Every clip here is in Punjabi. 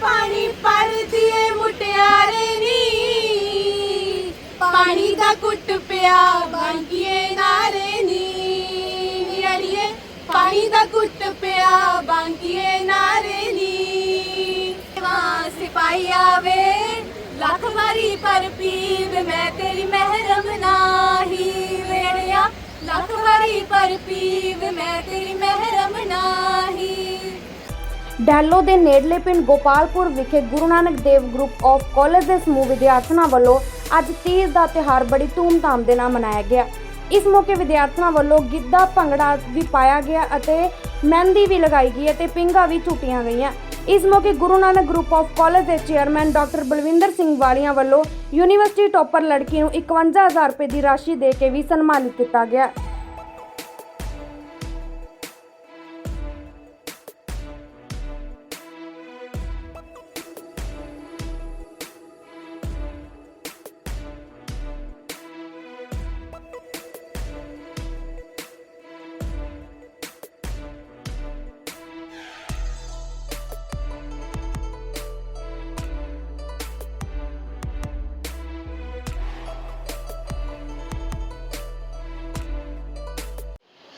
ਪਾਣੀ ਪੜਦੀ ਏ ਮੁਟਿਆਰੇ ਨੀ ਪਾਣੀ ਦਾ ਕੁੱਟ ਪਰ ਪੀਵ ਮੈਂ ਤੇਰੀ ਮਹਿਰਮ ਨਾਹੀ। ਡੈਲੋ ਦੇ ਨੇੜਲੇ ਪਿੰਡ ਗੋਪਾਲਪੁਰ ਵਿਖੇ Guru Nanak Dev group of college ਦੇ ਸਮੂਹ ਵਿਦਿਆਰਥਣਾਂ ਵੱਲੋਂ ਅੱਜ ਤੀਜ ਦਾ ਤਿਉਹਾਰ ਬੜੀ ਧੂਮਧਾਮ ਦੇ ਨਾਲ ਮਨਾਇਆ ਗਿਆ। ਇਸ ਮੌਕੇ ਵਿਦਿਆਰਥਣਾਂ ਵੱਲੋਂ ਗਿੱਧਾ, ਭੰਗੜਾ ਵੀ ਪਾਇਆ ਗਿਆ ਅਤੇ ਮਹਿੰਦੀ ਵੀ ਲਗਾਈ ਗਈ ਅਤੇ ਪਿੰਗਾ ਵੀ ਝੂਟੀਆਂ ਗਈਆਂ। ਇਸ ਮੌਕੇ Guru Nanak group of college ਦੇ ਚੇਅਰਮੈਨ ਡਾਕਟਰ ਬਲਵਿੰਦਰ ਸਿੰਘ ਵਾਲੀਆਂ ਵੱਲੋਂ ਯੂਨੀਵਰਸਿਟੀ ਟੌਪਰ ਲੜਕੀ ਨੂੰ 51000 ਰੁਪਏ ਦੀ ਰਾਸ਼ੀ ਦੇ ਕੇ ਵੀ ਸਨਮਾਨਿਤ ਕੀਤਾ ਗਿਆ।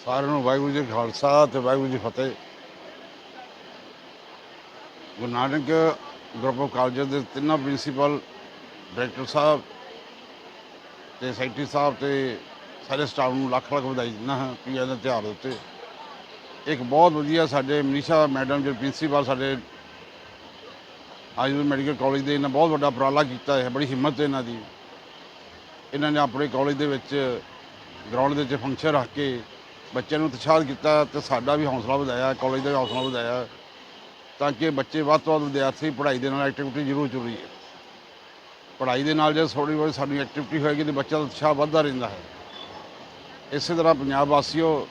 ਸਾਰਿਆਂ ਨੂੰ ਵਾਹਿਗੁਰੂ ਜੀ ਖਾਲਸਾ ਤੇ ਵਾਹਿਗੁਰੂ ਜੀ ਫਤਿਹ। Guru Nanak group of college ਦੇ ਤਿੰਨਾਂ ਪ੍ਰਿੰਸੀਪਲ, ਡਾਇਰੈਕਟਰ ਸਾਹਿਬ ਤੇ ਸੈਕਟਰੀ ਸਾਹਿਬ ਤੇ ਸਾਰੇ ਸਟਾਫ ਨੂੰ ਲੱਖ ਲੱਖ ਵਧਾਈ ਦਿੰਦਾ ਹਾਂ ਪੀਆ ਦੇ ਤਿਉਹਾਰ ਉੱਤੇ। ਇੱਕ ਬਹੁਤ ਵਧੀਆ ਸਾਡੇ ਮਨੀਸ਼ਾ ਮੈਡਮ ਜੋ ਪ੍ਰਿੰਸੀਪਲ ਸਾਡੇ ਆਯੁਰਵੇਦ ਮੈਡੀਕਲ ਕਾਲਜ ਦੇ ਇਹਨਾਂ ਬਹੁਤ ਵੱਡਾ ਉਪਰਾਲਾ ਕੀਤਾ ਹੈ, ਬੜੀ ਹਿੰਮਤ ਹੈ ਇਹਨਾਂ ਦੀ। ਇਹਨਾਂ ਨੇ ਆਪਣੇ ਕਾਲਜ ਦੇ ਵਿੱਚ ਗਰਾਊਂਡ ਦੇ ਵਿੱਚ ਫੰਕਸ਼ਨ ਰੱਖ ਕੇ ਬੱਚਿਆਂ ਨੂੰ ਉਤਸ਼ਾਹਿਤ ਕੀਤਾ ਤੇ ਸਾਡਾ ਵੀ ਹੌਸਲਾ ਵਧਾਇਆ ਕਾਲਜ ਦਾ ਵੀ ਹੌਸਲਾ ਵਧਾਇਆ ਤਾਂ ਕਿ ਬੱਚੇ ਵੱਧ ਤੋਂ ਵੱਧ ਵਿਦਿਆਰਥੀ ਪੜ੍ਹਾਈ ਦੇ ਨਾਲ ਐਕਟੀਵਿਟੀ ਜ਼ਰੂਰ ਜ਼ਰੂਰੀ ਹੈ ਪੜ੍ਹਾਈ ਦੇ ਨਾਲ ਜੇ ਥੋੜ੍ਹੀ ਬਹੁਤ ਸਾਡੀ ਐਕਟੀਵਿਟੀ ਹੋਏਗੀ ਤੇ ਬੱਚਾ ਦਾ ਉਤਸ਼ਾਹ ਵੱਧਦਾ ਰਹਿੰਦਾ ਹੈ। ਇਸੇ ਤਰ੍ਹਾਂ ਪੰਜਾਬ ਵਾਸੀਓ,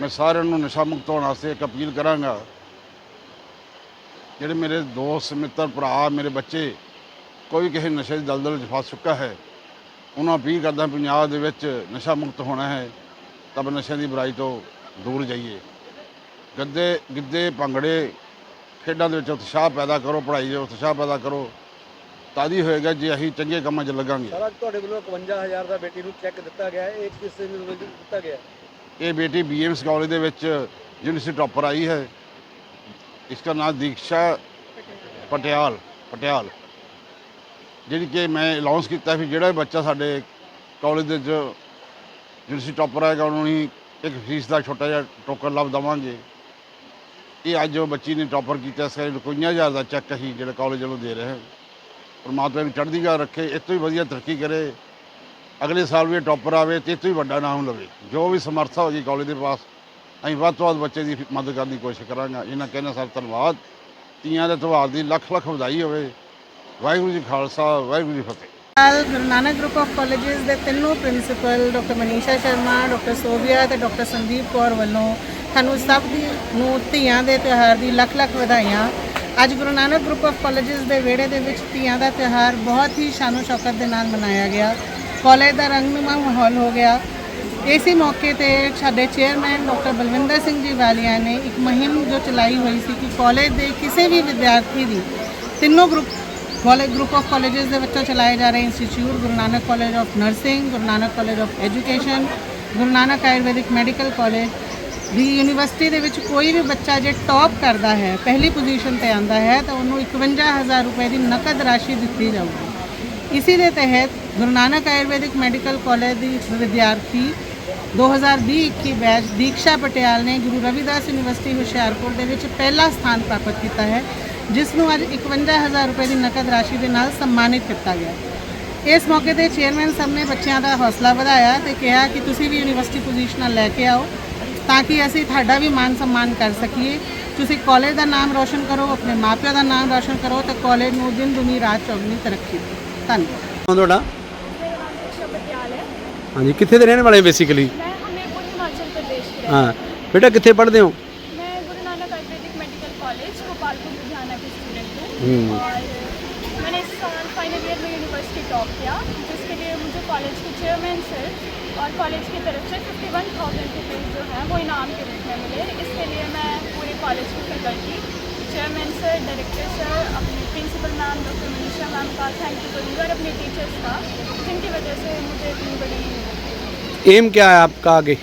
ਮੈਂ ਸਾਰਿਆਂ ਨੂੰ ਨਸ਼ਾ ਮੁਕਤ ਹੋਣ ਵਾਸਤੇ ਇੱਕ ਅਪੀਲ ਕਰਾਂਗਾ। ਜਿਹੜੇ ਮੇਰੇ ਦੋਸਤ, ਮਿੱਤਰ, ਭਰਾ, ਮੇਰੇ ਬੱਚੇ ਕੋਈ ਕਿਸੇ ਨਸ਼ੇ ਦੀ ਦਲਦਲ ਵਿੱਚ ਫਸ ਚੁੱਕਾ ਹੈ, ਉਹਨਾਂ ਅਪੀਲ ਕਰਦਾ ਪੰਜਾਬ ਦੇ ਵਿੱਚ ਨਸ਼ਾ ਮੁਕਤ ਹੋਣਾ ਹੈ। ਤਾਂ ਆਪਾਂ ਨਸ਼ਿਆਂ ਦੀ ਬੁਰਾਈ ਤੋਂ ਦੂਰ ਜਾਈਏ। ਗੱਦੇ ਗਿੱਧੇ ਭੰਗੜੇ ਖੇਡਾਂ ਦੇ ਵਿੱਚ ਉਤਸ਼ਾਹ ਪੈਦਾ ਕਰੋ ਪੜ੍ਹਾਈ 'ਚ ਉਤਸ਼ਾਹ ਪੈਦਾ ਕਰੋ। ਤਾਂ ਹੀ ਹੋਏਗਾ ਜੇ ਅਸੀਂ ਚੰਗੇ ਕੰਮਾਂ 'ਚ ਲੱਗਾਂਗੇ। ਸਰ ਅੱਜ ਤੁਹਾਡੇ ਵੱਲੋਂ 51000 ਦਾ ਬੇਟੀ ਨੂੰ ਚੈੱਕ ਦਿੱਤਾ ਗਿਆ ਹੈ। ਇਹ ਕਿਸ ਨੂੰ ਦਿੱਤਾ ਗਿਆ ਹੈ? ਇਹ ਬੇਟੀ ਬੀਐਮਸ ਕਾਲਜ ਦੇ ਵਿੱਚ ਯੂਨੀਵਰਸਿਟੀ ਟੌਪਰ ਆਈ ਹੈ। ਇਸका ਨਾਮ ਦੀਕਸ਼ਾ ਪਟਿਆਲ ਪਟਿਆਲ। ਜਿਹੜੀ ਕਿ ਮੈਂ ਅਨਾਉਂਸ ਕੀਤਾ ਵੀ ਜਿਹੜਾ ਵੀ ਬੱਚਾ ਸਾਡੇ ਕਾਲਜ ਦੇ ਵਿੱਚ ਯੂਨੀਵਰਸਿਟੀ ਟੌਪਰ ਆਏਗਾ ਉਹਨੂੰ ਹੀ ਇੱਕ ਫੀਸ ਦਾ ਛੋਟਾ ਜਿਹਾ ਟੋਕਨ ਲੱਭ ਦੇਵਾਂਗੇ। ਇਹ ਅੱਜ ਉਹ ਬੱਚੀ ਨੇ ਟੌਪਰ ਕੀਤਾ, ਇਸ ਕਰਕੇ ਹਜ਼ਾਰ ਦਾ ਚੈੱਕ ਅਸੀਂ ਜਿਹੜਾ ਕਾਲਜ ਵੱਲੋਂ ਦੇ ਰਹੇ ਹਾਂ। ਪਰਮਾਤਮਾ ਨੂੰ ਚੜ੍ਹਦੀ ਕਲਾ ਰੱਖੇ ਇਹ ਤੋਂ ਵੀ ਵਧੀਆ ਤਰੱਕੀ ਕਰੇ। ਅਗਲੇ ਸਾਲ ਵੀ ਟੌਪਰ ਆਵੇ ਤੇ ਇਹ ਤੋਂ ਵੀ ਵੱਡਾ ਨਾਮ ਲਵੇ। ਜੋ ਵੀ ਸਮਰੱਥਾ ਹੋਗੀ ਕਾਲਜ ਦੇ ਪਾਸ। ਅਸੀਂ ਵੱਧ ਤੋਂ ਵੱਧ ਬੱਚੇ ਦੀ ਮਦਦ ਕਰਨ ਦੀ ਕੋਸ਼ਿਸ਼ ਕਰਾਂਗੇ। ਇਹਨਾਂ ਕਹਿੰਦਾ, ਸਰ, ਧੰਨਵਾਦ। ਤੀਆਂ ਦੇ ਤਿਉਹਾਰ ਦੀ ਲੱਖ ਲੱਖ ਵਧਾਈ ਹੋਵੇ। ਵਾਹਿਗੁਰੂ ਜੀ ਖਾਲਸਾ, ਵਾਹਿਗੁਰੂ ਜੀ ਫਤਿਹ। ਨਾਲ Guru Nanak group of colleges ਦੇ ਤਿੰਨੋਂ principal doctor Manisha Sharma doctor Sobhia ਤੇ ਡਾਕਟਰ ਸੰਦੀਪ ਕੌਰ ਵੱਲੋਂ ਤੁਹਾਨੂੰ ਸਭ ਦੀ ਨੂੰ ਧੀਆਂ ਦੇ ਤਿਉਹਾਰ ਦੀ ਲੱਖ ਲੱਖ ਵਧਾਈਆਂ। ਅੱਜ Guru Nanak group of colleges ਦੇ ਵਿਹੜੇ ਦੇ ਵਿੱਚ ਧੀਆਂ ਦਾ ਤਿਉਹਾਰ ਬਹੁਤ ਹੀ ਸ਼ਾਨੋ ਸ਼ੌਕਤ ਦੇ ਨਾਲ ਮਨਾਇਆ ਗਿਆ। ਕਾਲਜ ਦਾ ਰੰਗਨੁਮਾ ਮਾਹੌਲ ਹੋ ਗਿਆ। ਇਸੇ ਮੌਕੇ ਤੇ ਸਾਡੇ ਚੇਅਰਮੈਨ ਡਾਕਟਰ ਬਲਵਿੰਦਰ ਸਿੰਘ ਜੀ ਵਾਲੀਆ ਨੇ ਇੱਕ ਮੁਹਿੰਮ ਜੋ ਚਲਾਈ ਹੋਈ ਸੀ ਕਿ ਕਾਲਜ ਦੇ ਕਿਸੇ ਵੀ ਵਿਦਿਆਰਥੀ ਦੀ ਤਿੰਨੋਂ group college group of colleges ਦੇ ਵਿੱਚੋਂ ਚਲਾਏ ਜਾ ਰਹੇ institute Guru Nanak college of nursing, Guru Nanak college of education, Guru Nanak Ayurvedic medical college the university ਦੇ ਵਿੱਚ ਕੋਈ ਵੀ ਬੱਚਾ ਜੇ ਟੌਪ ਕਰਦਾ ਹੈ, ਪਹਿਲੀ ਪੋਜੀਸ਼ਨ ਤੇ ਆਂਦਾ ਹੈ, ਤਾਂ ਉਹਨੂੰ 51000 ਰੁਪਏ ਦੀ ਨਕਦ ਰਾਸ਼ੀ ਦਿੱਤੀ ਜਾਊਗੀ। ਇਸੇ ਦੇ ਤਹਿਤ ਗੁਰੂ ਨਾਨਕ ਆਯੁਰਵੈਦਿਕ ਮੈਡੀਕਲ ਕਾਲਜ ਦੀ ਵਿਦਿਆਰਥੀ 2020-21 ਬੈਚ ਦੀਕਸ਼ਾ ਪਟਿਆਲ ਨੇ ਗੁਰੂ ਰਵਿਦਾਸ ਯੂਨੀਵਰਸਿਟੀ ਹੁਸ਼ਿਆਰਪੁਰ ਦੇ ਵਿੱਚ ਪਹਿਲਾ ਸਥਾਨ ਪ੍ਰਾਪਤ ਕੀਤਾ ਹੈ। ਜਿਸ ਨੂੰ ਅੱਜ 51000 ਰੁਪਏ ਦੀ ਨਕਦ ਰਾਸ਼ੀ ਦੇ ਨਾਲ ਸਨਮਾਨਿਤ ਕੀਤਾ ਗਿਆ। ਇਸ ਮੌਕੇ ਤੇ ਚੇਅਰਮੈਨ ਸਾਹਿਬ ਨੇ ਬੱਚਿਆਂ ਦਾ ਹੌਸਲਾ ਵਧਾਇਆ ਤੇ ਕਿਹਾ ਕਿ ਤੁਸੀਂ ਵੀ ਯੂਨੀਵਰਸਿਟੀ ਪੋਜੀਸ਼ਨਾਂ ਲੈ ਕੇ ਆਓ ਤਾਂ ਕਿ ਅਸੀਂ ਤੁਹਾਡਾ ਵੀ ਮਾਨ ਸਨਮਾਨ ਕਰ ਸਕੀਏ। ਤੁਸੀਂ ਕਾਲਜ ਦਾ ਨਾਮ ਰੋਸ਼ਨ ਕਰੋ ਆਪਣੇ ਮਾਪਿਆਂ ਦਾ ਨਾਮ ਰੋਸ਼ਨ ਕਰੋ ਤੇ ਕਾਲਜ ਨੂੰ ਦਿਨ ਦੁਨੀ ਰਾਤ ਚੌਗਨੀ ਤਰੱਕੀ ਧੰਨਵਾਦ। ਤੁਹਾਡਾ? ਹਾਂਜੀ ਕਿੱਥੇ ਦੇ ਰਹਿਣ ਵਾਲੇ ਬੇਸਿਕਲੀ ਹਾਂ ਬੇਟਾ ਕਿੱਥੇ ਪੜ੍ਹਦੇ ਹੋ? और मैंने इस साल फाइनल ईयर में यूनिवर्सिटी टॉप किया जिसके लिए मुझे कॉलेज के चेयरमैन से और कॉलेज की तरफ़ से फिफ्टी वन थाउज़ेंड रुपीज़ जो है वो इनाम के रूप में मिले। इसके लिए मैं पूरे कॉलेज की faculty chairman sir director sir अपनी principal ma'am doctor Manisha ma'am का थैंक यू करूँगी और अपने टीचर्स का जिनकी वजह से मुझे इतनी बड़ी एम क्या है आपका आगे?